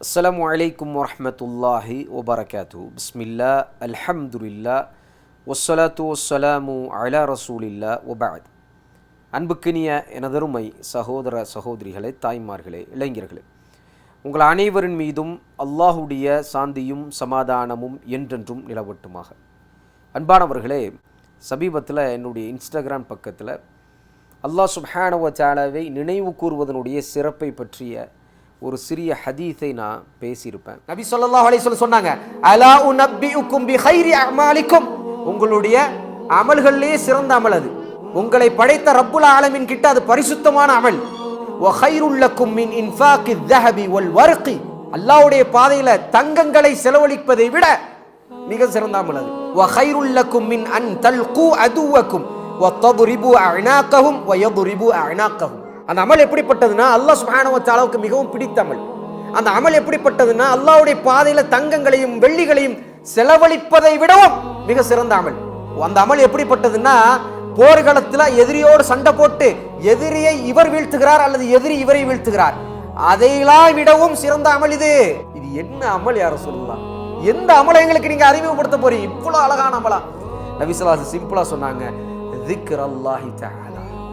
அஸ்ஸலாமு அலைக்கும் வரஹ்மத்துல்லாஹி வபரகாத்து பிஸ்மில்லா அல்ஹம்துலில்லா வஸ்ஸலாத்து வஸ்ஸலாமு அலா ரசூலில்லா வபாத் அன்புக்கினிய எனதருமை சகோதர சகோதரிகளே தாய்மார்களே இளைஞர்களே உங்கள் அனைவரின் மீதும் அல்லாஹுடைய சாந்தியும் சமாதானமும் என்றென்றும் நிலவட்டுமாக. அன்பானவர்களே சமீபத்தில் என்னுடைய இன்ஸ்டாகிராம் பக்கத்தில் அல்லாஹ் சுஹானவ சாலாவை நினைவு கூறுவதனுடைய சிறப்பை பற்றிய ஒரு சிறிய ஹதீஸை நான் பேசியிருப்பேன். நபி ஸல்லல்லாஹு அலைஹி வஸல்லம் சொன்னாங்க அலா உனப்பியுக்கும் பி ஹைரி அமாலிக்கும். உங்களுடைய அமல்களிலே சிறந்த அமல் அது. உங்களை படைத்த ரப்புல் ஆலமின் கிட்ட அது பரிசுத்தமான அமல். ஒஹைருள்ளக்கும் மின் இன்ஃபாக்கி தஹபி ஒல் வர்கி. அல்லாஹ்வுடைய பாதையில தங்கங்களை செலவழிப்பதை விட மிக சிறந்த அமல் அது. ஒஹைருள்ளக்கும் மின் அன் தல்கு அதுவக்கும். வ ததுரிபு அஅனாக்கஹும். வ அந்த அமல் எப்படிப்பட்டதுன்னா அல்லாஹ் சுப்ஹானஹு மிகவும் பிடித்த அமல். அந்த அமல் எப்படிப்பட்டதுன்னா அல்லாவுடைய பாதையில தங்கங்களையும் வெள்ளிகளையும் செலவழிப்பதை விடவும் மிக சிறந்த அமல். அந்த அமல் எப்படிப்பட்டதுன்னா போர்க்களத்தில் எதிரியோடு சண்டை போட்டு எதிரியை இவர் வீழ்த்துகிறார் அல்லது எதிரி இவரை வீழ்த்துகிறார். அதையெல்லாம் விடவும் சிறந்த அமல் இது. இது என்ன அமல் யார சொல்லலாம் எந்த அமலை எங்களுக்கு நீங்க அறிமுகப்படுத்த போறீங்க? இவ்வளவு அழகான அமலா. நபிசலாஸ் சிம்பிளா சொன்னாங்க திக்ர் அல்லாஹி தஆலா.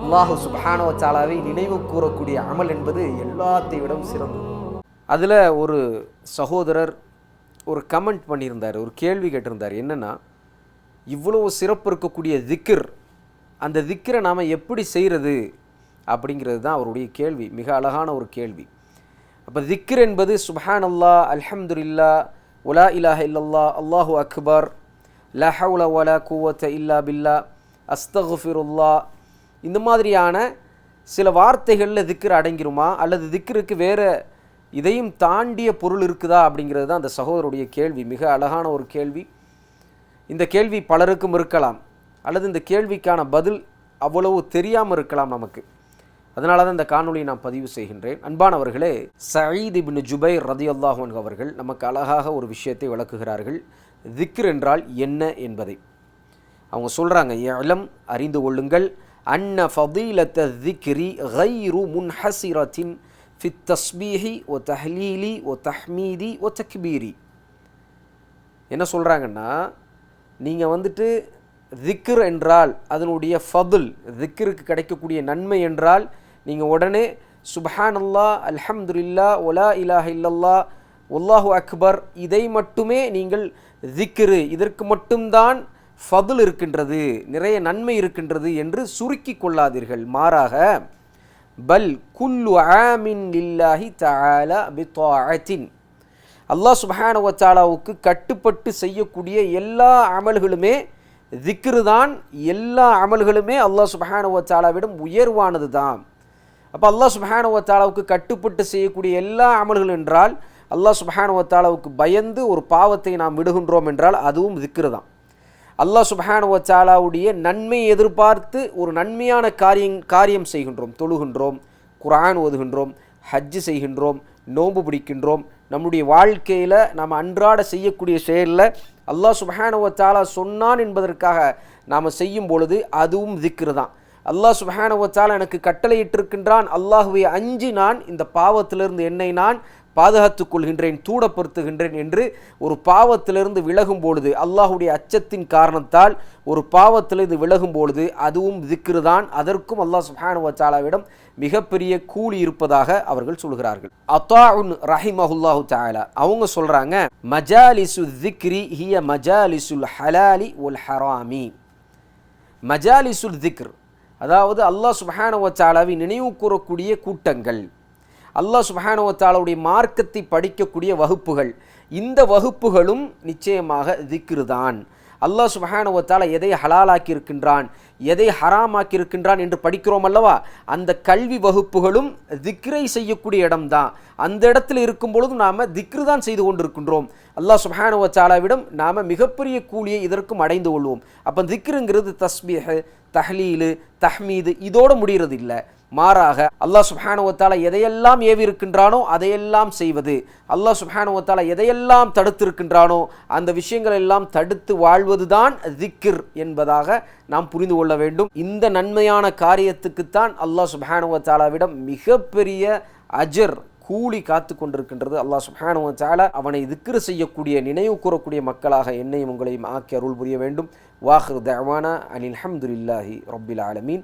அல்லாஹு சுப்ஹானஹு சாலாவை நினைவு கூறக்கூடிய அமல் என்பது எல்லாத்தை விடவும் சிறந்தது. அதில் ஒரு சகோதரர் ஒரு கமெண்ட் பண்ணியிருந்தார் ஒரு கேள்வி கேட்டிருந்தார். என்னென்னா இவ்வளவு சிறப்பு இருக்கக்கூடிய திக்கிர் அந்த திக்கிரை நாம் எப்படி செய்கிறது அப்படிங்கிறது தான் அவருடைய கேள்வி மிக அழகான ஒரு கேள்வி. அப்போ திக்ர் என்பது சுப்ஹான் அல்லா அல்ஹம்துல்லா உலா இலாஹ இல்லல்லா அல்லாஹு அக்பர் லா ஹவுல வலா குவத்த இல்லா பில்லா அஸ்தகுஃபிருல்லா இந்த மாதிரியான சில வார்த்தைகளில் திக்ரு அடங்கிருமா? அல்லது திக்ருக்கு வேறு இதையும் தாண்டிய பொருள் இருக்குதா? அப்படிங்கிறது தான் அந்த சகோதரருடைய கேள்வி. மிக அழகான ஒரு கேள்வி. இந்த கேள்வி பலருக்கும் இருக்கலாம். அல்லது இந்த கேள்விக்கான பதில் அவ்வளவு தெரியாமல் இருக்கலாம் நமக்கு. அதனால தான் இந்த காணொலியை நான் பதிவு செய்கின்றேன். அன்பானவர்களே சயீத் இப்னு ஜுபைர் ரதியுல்லாஹன் அவர்கள் நமக்கு அழகாக ஒரு விஷயத்தை விளக்குகிறார்கள். திக்ர் என்றால் என்ன என்பதை. அவங்க சொல்கிறாங்க இளம் அறிந்து கொள்ளுங்கள். அன்ன ஃபதீலத்த திக்ரி கைரு முன்ஹசிரத்தின் ஃபி தஸ்பீஹி ஓ தஹ்லீலி ஓ தஹ்மீதி ஓ தக்பீரி. என்ன சொல்கிறாங்கன்னா நீங்கள் வந்துட்டு திக்ர் என்றால் அதனுடைய ஃபதுல் திக்ருக்கு கிடைக்கக்கூடிய நன்மை என்றால் நீங்கள் உடனே சுபஹான் அல்லா அல்ஹம்துலில்லா ஒலா இலாஹ இல்லல்லா ஒல்லாஹு அக்பர் இதை மட்டுமே நீங்கள் திக்ரு இதற்கு மட்டும்தான் ஃபதுல் இருக்கின்றது நிறைய நன்மை இருக்கின்றது என்று சுருக்கி கொள்ளாதீர்கள். மாறாக பல் குல்லு ஆமின் இல்லாஹி தஆலா பித்தாஅத்தின் அல்லாஹ் சுபஹான கட்டுப்பட்டு செய்யக்கூடிய எல்லா அமல்களுமே திக்ரு தான் எல்லா அமல்களுமே அல்லாஹ் சுபஹானவத்தாலாவிடம் உயர்வானது தான் அப்போ அல்லாஹ் சுபஹான கட்டுப்பட்டு செய்யக்கூடிய எல்லா அமல்கள் என்றால் அல்லாஹ் சுபஹான பயந்து ஒரு பாவத்தை நாம் விடுகின்றோம் என்றால் அதுவும் திக்ரு தான் அல்லாஹ் சுபஹான வச்சாலாவுடைய நன்மை எதிர்பார்த்து ஒரு நன்மையான காரியம் காரியம் செய்கின்றோம் தொழுகின்றோம் குரான் ஓதுகின்றோம் ஹஜ்ஜு செய்கின்றோம் நோன்பு பிடிக்கின்றோம். நம்முடைய வாழ்க்கையில் நாம் அன்றாட செய்யக்கூடிய செயலில் அல்லாஹ் சுபஹானுவத்தாலா சொன்னான் என்பதற்காக நாம் செய்யும் பொழுது அதுவும் திக்ரு தான். அல்லாஹ் சுபஹானுவத்தாலா எனக்கு கட்டளையிட்டிருக்கின்றான் அல்லாஹுவை அஞ்சு நான் இந்த பாவத்திலிருந்து என்னை நான் பாதுகாத்துக் கொள்கின்றேன் தூடப்படுத்துகின்றேன் என்று ஒரு பாவத்திலிருந்து விலகும் பொழுது அல்லாஹுடைய அச்சத்தின் காரணத்தால் ஒரு பாவத்திலிருந்து விலகும் பொழுது அதுவும் திக்ரு தான். அதற்கும் அல்லாஹ் சுஹானுவச்சாலாவிடம் மிகப்பெரிய கூலி இருப்பதாக அவர்கள் சொல்கிறார்கள். அத்தாஉன் ரஹிமஹுல்லாஹு தாலா அவங்க சொல்கிறாங்க மஜாலிசு திக்ரி ஹிய மஜாலிசுல் ஹலாலி உல் ஹராமி. மஜாலிசுல் திக்ர் அதாவது அல்லாஹ் சுஹானுவச்சாலாவை நினைவு கூறக்கூடிய கூட்டங்கள். அல்லாஹ் சுபஹானுவத்தாலுடைய மார்க்கத்தை படிக்கக்கூடிய வகுப்புகள். இந்த வகுப்புகளும் நிச்சயமாக திக்ரு தான் அல்லாஹ் சுபஹானுவத்தால எதை ஹலாலாக்கி இருக்கின்றான் எதை ஹராமாக்கி இருக்கின்றான் என்று படிக்கிறோம் அல்லவா? அந்த கல்வி வகுப்புகளும் திக்ரை செய்யக்கூடிய இடம்தான். அந்த இடத்துல இருக்கும் பொழுதும் நாம் திக்ரு தான் செய்து கொண்டிருக்கின்றோம். அல்லாஹ் சுபஹானுவத்தாலாவிடம் நாம் மிகப்பெரிய கூலியை இதற்கும் அடைந்து கொள்வோம். அப்போ திக்ருங்கிறது தஸ்பீஹ் தஹ்லீலு தஹ்மீது இதோடு முடிகிறது இல்லை மாறாக அல்லாஹ் சுஹானுவத்தால எதையெல்லாம் ஏவி இருக்கின்றானோ அதையெல்லாம் செய்வது. அல்லாஹ் சுஹானுவத்தால எதையெல்லாம் தடுத்திருக்கின்றானோ அந்த விஷயங்கள் எல்லாம் தடுத்து வாழ்வதுதான் திக்கிர் என்பதாக நாம் புரிந்து கொள்ள வேண்டும். இந்த நன்மையான காரியத்துக்குத்தான் அல்லாஹ் சுஹானுவத்தாலாவிடம் மிகப்பெரிய அஜர் கூலி காத்து கொண்டிருக்கின்றது. அல்லாஹ் சுப்ஹானஹு வ அவனை திக்ரு செய்யக்கூடிய நினைவு கூறக்கூடிய மக்களாக என்னையும் உங்களையும் ஆக்கி அருள் புரிய வேண்டும். வாஹிர் தவானா அனில் ஹம்துலில்லாஹி ரப்பில் ஆலமீன்.